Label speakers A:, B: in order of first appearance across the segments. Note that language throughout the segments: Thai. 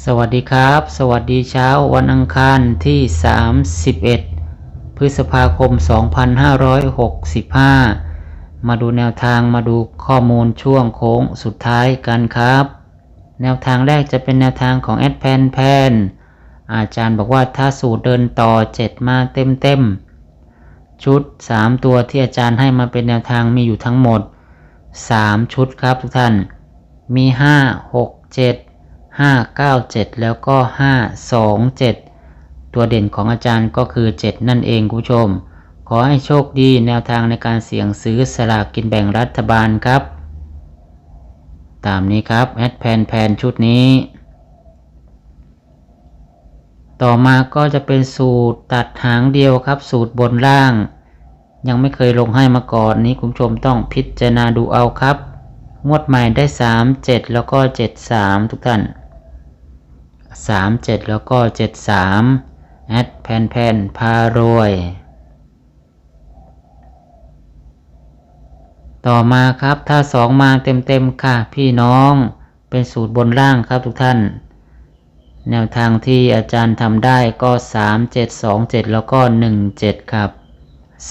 A: สวัสดีครับ สวัสดีเช้าวันอังคารที่ 31 พฤษภาคม 2565 มาดูแนวทางมาดูข้อมูลช่วงโค้งสุดท้ายกันครับ แนวทางแรกจะเป็นแนวทางของแอดแพนแพนอาจารย์บอกว่าถ้าสูตรเดินต่อ 7 มาเต็มเต็มๆชุด 3 ตัวที่อาจารย์ให้มาเป็นแนวทางมีอยู่ทั้งหมด 3 ชุดครับทุกท่าน มี 5 6 7 5 9 7 แล้วก็ 5 2 7 ตัวเด่นของอาจารย์ก็คือ 7 นั่นเองคุณผู้ชม ขอให้โชคดีแนวทางในการเสี่ยงซื้อสลากกินแบ่งรัฐบาลครับ ตามนี้ครับ แอดแพนแพนชุดนี้ ต่อมาก็จะเป็นสูตรตัดหางเดียวครับ สูตรบนล่าง ยังไม่เคยลงให้มาก่อนนี้คุณผู้ชมต้องพิจารณาดูเอาครับงวดใหม่ได้ 3 7 แล้วก็ 7 3 ทุกท่าน 3 7 แล้วก็ 7 3 แอดแพนแพนพารวย ต่อมาครับถ้า 2 มาเต็มๆค่ะ พี่น้องเป็นสูตรบนล่างครับทุกท่าน แนวทางที่อาจารย์ทำได้ก็ 3 7 2 7 แล้วก็ 1 7 ครับ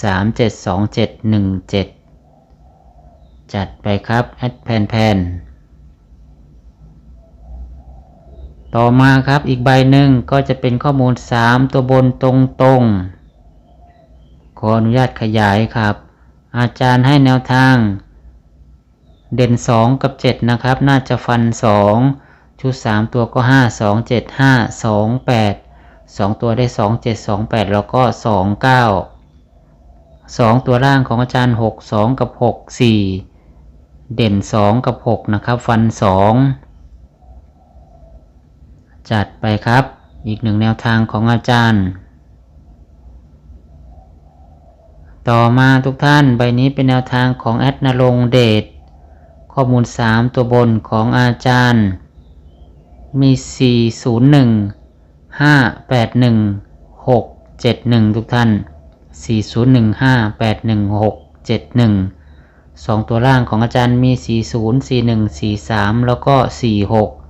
A: 3 7 2 7 1 7 จัดไปครับ แอดแพนแพน ต่อมาครับอีกใบหนึ่งก็จะเป็นข้อมูล 3 ตัวบนตรงๆ ขออนุญาตขยายครับ อาจารย์ให้แนวทาง เด่น 2 กับ 7 นะครับ น่าจะฟัน 2 ชุด 3 ตัวก็ 5 2 7 5 2 8 2 ตัวได้ 2 7 2 8 แล้วก็ 2 9 2 ตัวล่างของอาจารย์ 6 2 กับ 6 4 เด่น 2 กับ 6 นะครับ ฟัน 2 จัดไปครับ อีกหนึ่งแนวทางของอาจารย์ ต่อมาทุกท่านใบนี้เป็นแนวทางของแอดนรงเดชข้อมูล 3 ตัวบนของอาจารย์ มี 401 581 671 ทุกท่าน 4015 816 71 2 ตัวล่างของอาจารย์มี 40 41 43 แล้วก็ 46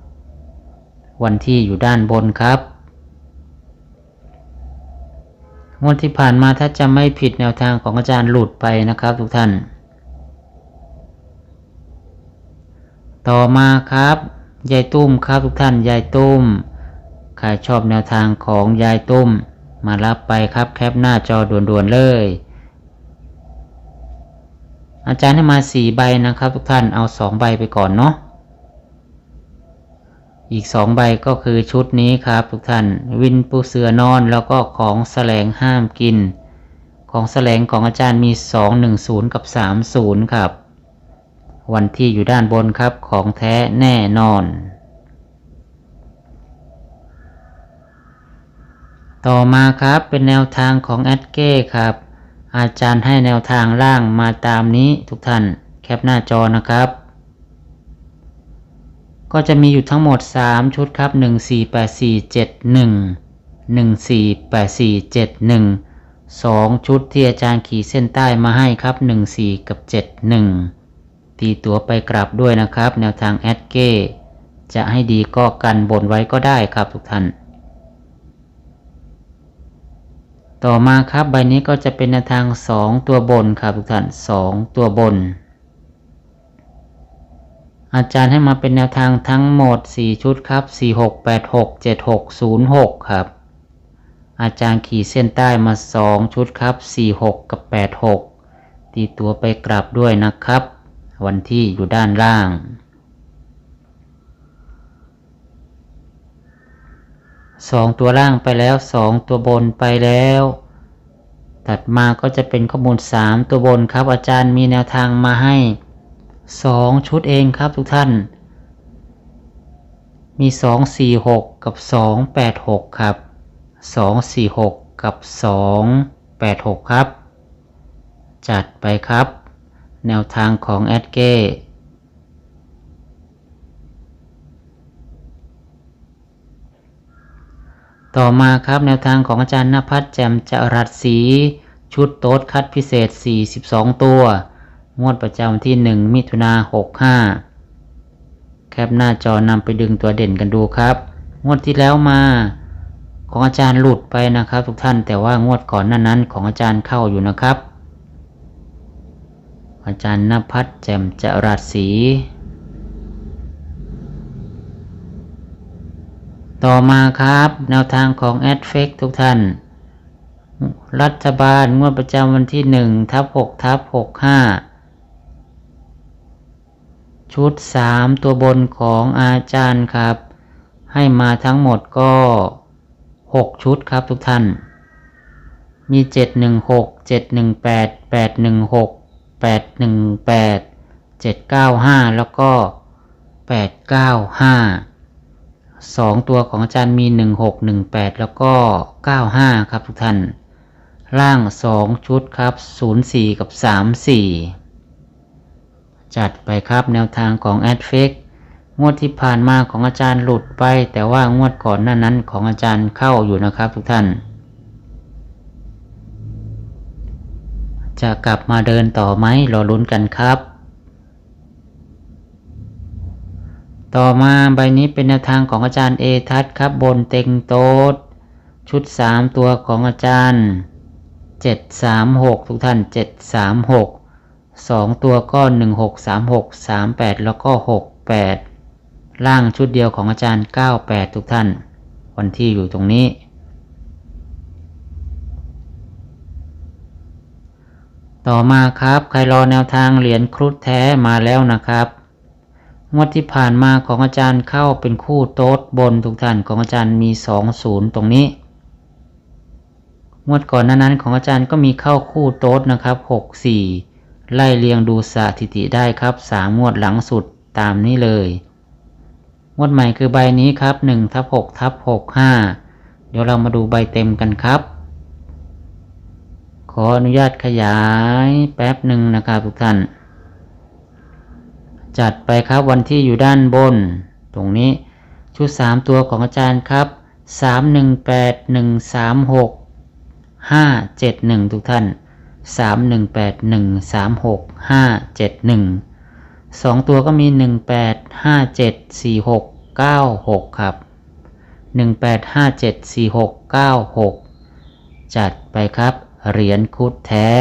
A: วันที่อยู่ด้านบนครับ งวดที่ผ่านมาถ้าจะไม่ผิดแนวทางของอาจารย์หลุดไปนะครับทุกท่าน ต่อมาครับยายตุ้มครับทุกท่านยายตุ้มใครชอบแนวทางของยายตุ้ม มารับไปครับแคปหน้าจอด่วนๆเลย อาจารย์ให้มาสี่ใบนะครับทุกท่านเอาสองใบไปก่อนเนาะ อีกสองใบก็คือชุดนี้ครับทุกท่าน วินปูเสือนอนแล้วก็ของแสลงห้ามกิน ของแสลงของอาจารย์มี 210 กับ 30 ครับ วันที่อยู่ด้านบนครับของแท้แน่นอน ต่อมาครับเป็นแนวทางของแอดเก้ครับ อาจารย์ให้แนวทางล่างมาตามนี้ทุกท่านแคปหน้าจอนะครับ ก็จะมีอยู่ทั้งหมด 3 ชุดครับ 148471 148471 2 ชุดที่อาจารย์ขีดเส้นใต้มาให้ครับ 14 กับ 71 ตีตัวไปกลับด้วยนะครับ แนวทางแอดเก้จะให้ดีก็กันบนไว้ก็ได้ครับทุกท่าน ต่อมาครับใบนี้ก็จะเป็นแนวทาง 2 ตัวบนครับทุกท่าน 2 ตัวบน อาจารย์ให้มาเป็นแนวทางทั้งหมด 4 ชุดครับ 4 6 8 6 7 6 0 6 ครับ อาจารย์ขีดเส้นใต้มา 2 ชุดครับ 4 6 กับ 8 6 ตีตัวไปกลับด้วยนะครับ วันที่อยู่ด้านล่างสองตัวล่างไปแล้วสองตัวบนไปแล้วตัดมาก็จะเป็นข้อมูลสามตัวบนครับ อาจารย์มีแนวทางมาให้ สองชุดเองครับทุกท่าน มีสองสี่หกกับสองแปดหกครับ246กับ286ครับ จัดไปครับ แนวทางของแอดเก้ต่อมาครับแนวทางของอาจารย์นภัสแจ่มจรัสศรีชุดโต๊ดคัดพิเศษ 42 ตัว งวดประจำที่1มิถุนา65แคปหน้าจอนำไปดึงตัวเด่นกันดูครับ งวดที่แล้วมาของอาจารย์หลุดไปนะครับ ทุกท่านแต่ว่างวดก่อนหน้านั้นของอาจารย์เข้าอยู่นะครับ อาจารย์นภัสแจ่มจรัสศรีต่อมาครับ แนวทางของแอดเฟกทุกท่าน รัฐบาลงวดประจำวันที่1ทับ6ทับ65 ชุด 3 ตัวบนของอาจารย์ครับ ให้มาทั้งหมดก็ 6 ชุดครับทุกท่าน มี 716 718 816 818 795 แล้วก็ 895สองตัวของอาจารย์มีหนึ่งหกหนึ่งแปดแล้วก็เก้าห้าครับทุกท่านล่างสองชุดครับศูนย์สี่กับสามสี่ จัดไปครับแนวทางของแอดเฟกงวดที่ผ่านมาของอาจารย์หลุดไป แต่ว่างวดก่อนหน้านั้นของอาจารย์เข้าอยู่นะครับทุกท่าน จะกลับมาเดินต่อไหมรอลุ้นกันครับ ต่อมาใบนี้เป็นแนวทางของอาจารย์เอทัศครับบนเต็งโต๊ดชุด 3 ตัวของอาจารย์ 736 ทุกท่าน 736 2 ตัวก็ 1636 38 แล้วก็ 68 ล่างชุดเดียวของอาจารย์ 98 ทุกท่าน วันที่อยู่ตรงนี้ ต่อมาครับ ใครรอแนวทางเหรียญครุฑแท้มาแล้วนะครับ งวดที่ผ่านมาของอาจารย์เข้าเป็นคู่โต๊ดบนทุกท่านของอาจารย์มีสองศูนย์ตรงนี้งวดก่อนนั้นนของอาจารย์ก็มีเข้าคู่โต๊ดนะครับหกสี่ ไล่เรียงดูสถิติได้ครับสามงวดหลังสุดตามนี้เลยงวดใหม่คือใบนี้ครับหนึ่งทับหกทับหกห้าเดี๋ยวเรามาดูใบเต็มกันครับ ขออนุญาตขยายแป๊บหนึ่งนะครับทุกท่าน จัดไปครับวันที่อยู่ด้านบน ตรงนี้ชุด 3 ตัวของอาจารย์ครับ 3 1 8 1 3 6 5 7 1 ทุกท่าน 3 1 8 1 3 6 5 7 1 2 ตัวก็มี 1 8 5 7 4 6 9 6 ครับ 1 8 5 7 4 6 9 6 จัดไปครับ เหรียญคุดแท้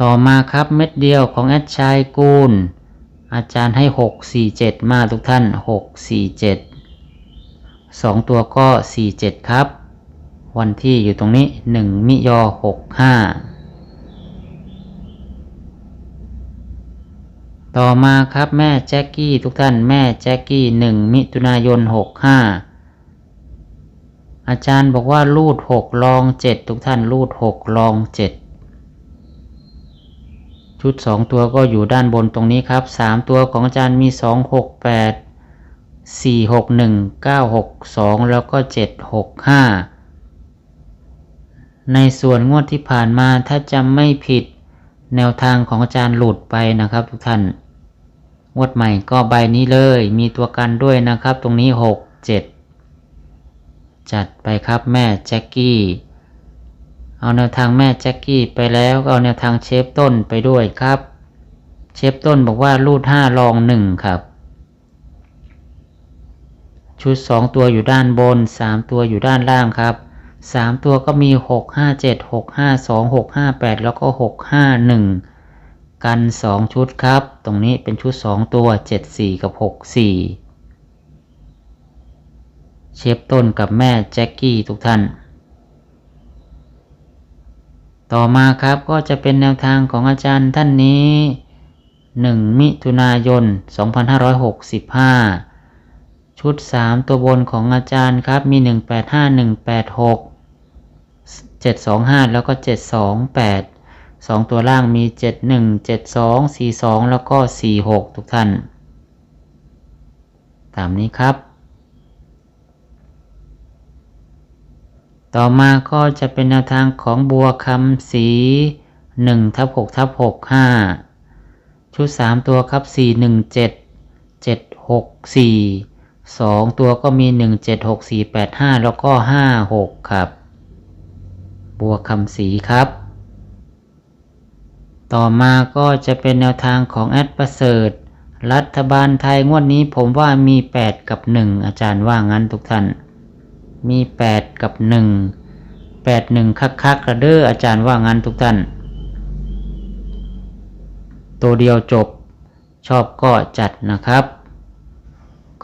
A: ต่อมาครับเม็ดเดียวของแอดชายกูล อาจารย์ให้ 647 มาทุกท่าน 647 2 ตัวก็ 47 ครับ วันที่อยู่ตรงนี้ 1 มิยอ 65 ต่อมาครับแม่แจ็กกี้ทุกท่านแม่แจ็กกี้ 1 มิถุนายน 65 อาจารย์บอกว่ารูด 6 ลอง 7 ทุกท่านรูด 6 ลอง 7ชุด 2 ตัวก็อยู่ด้านบนตรงนี้ครับ 3 ตัวของอาจารย์มี 2 6 8 4 6 1 9 6 2แล้วก็7 6 5ในส่วนงวดที่ผ่านมาถ้าจำไม่ผิดแนวทางของอาจารย์หลุดไปนะครับทุกท่าน งวดใหม่ก็ใบนี้เลยมีตัวกันด้วยนะครับ ตรงนี้6 7จัดไปครับแม่แจ็คกี้ เอาแนวทางแม่แจ็คกี้ไปแล้วก็เอาแนวทางเชฟต้นไปด้วยครับ เชฟต้นบอกว่ารูดห้าลองหนึ่งครับ ชุดสองตัวอยู่ด้านบนสามตัวอยู่ด้านล่างครับสามตัวก็มีหกห้าเจ็ดหกห้าสองหกห้าแปดแล้วก็หกห้าหนึ่งกันสองชุดครับ ตรงนี้เป็นชุดสองตัวเจ็ดสี่กับหกสี่เชฟต้นกับแม่แจ็คกี้ทุกท่าน ต่อมาครับก็จะเป็นแนวทางของอาจารย์ท่านนี้ 1 มิถุนายน 2565 ชุด 3 ตัวบนของอาจารย์ครับ มี 185 186 725 แล้วก็ 728 2 ตัวล่างมี 71 72 42 แล้วก็ 46 ทุกท่าน ตามนี้ครับ ต่อมาก็จะเป็นแนวทางของบัวคำสี1ทับ6ทับ6 5 ชุด 3 ตัวครับ 417 764 7 7 6 4 2ตัวก็มี1 7 6 4 8 5แล้วก็5 6ครับ บัวคำสีครับ ต่อมาก็จะเป็นแนวทางของแอดประเสริฐ รัฐบาลไทยงวดนี้ผมว่ามี 8 กับ 1 อาจารย์ว่างั้นทุกท่าน มี 8 กับ 1 8 1 คักคักกระเด้ออาจารย์ว่างั้นทุกท่าน ตัวเดียวจบชอบก็จัดนะครับ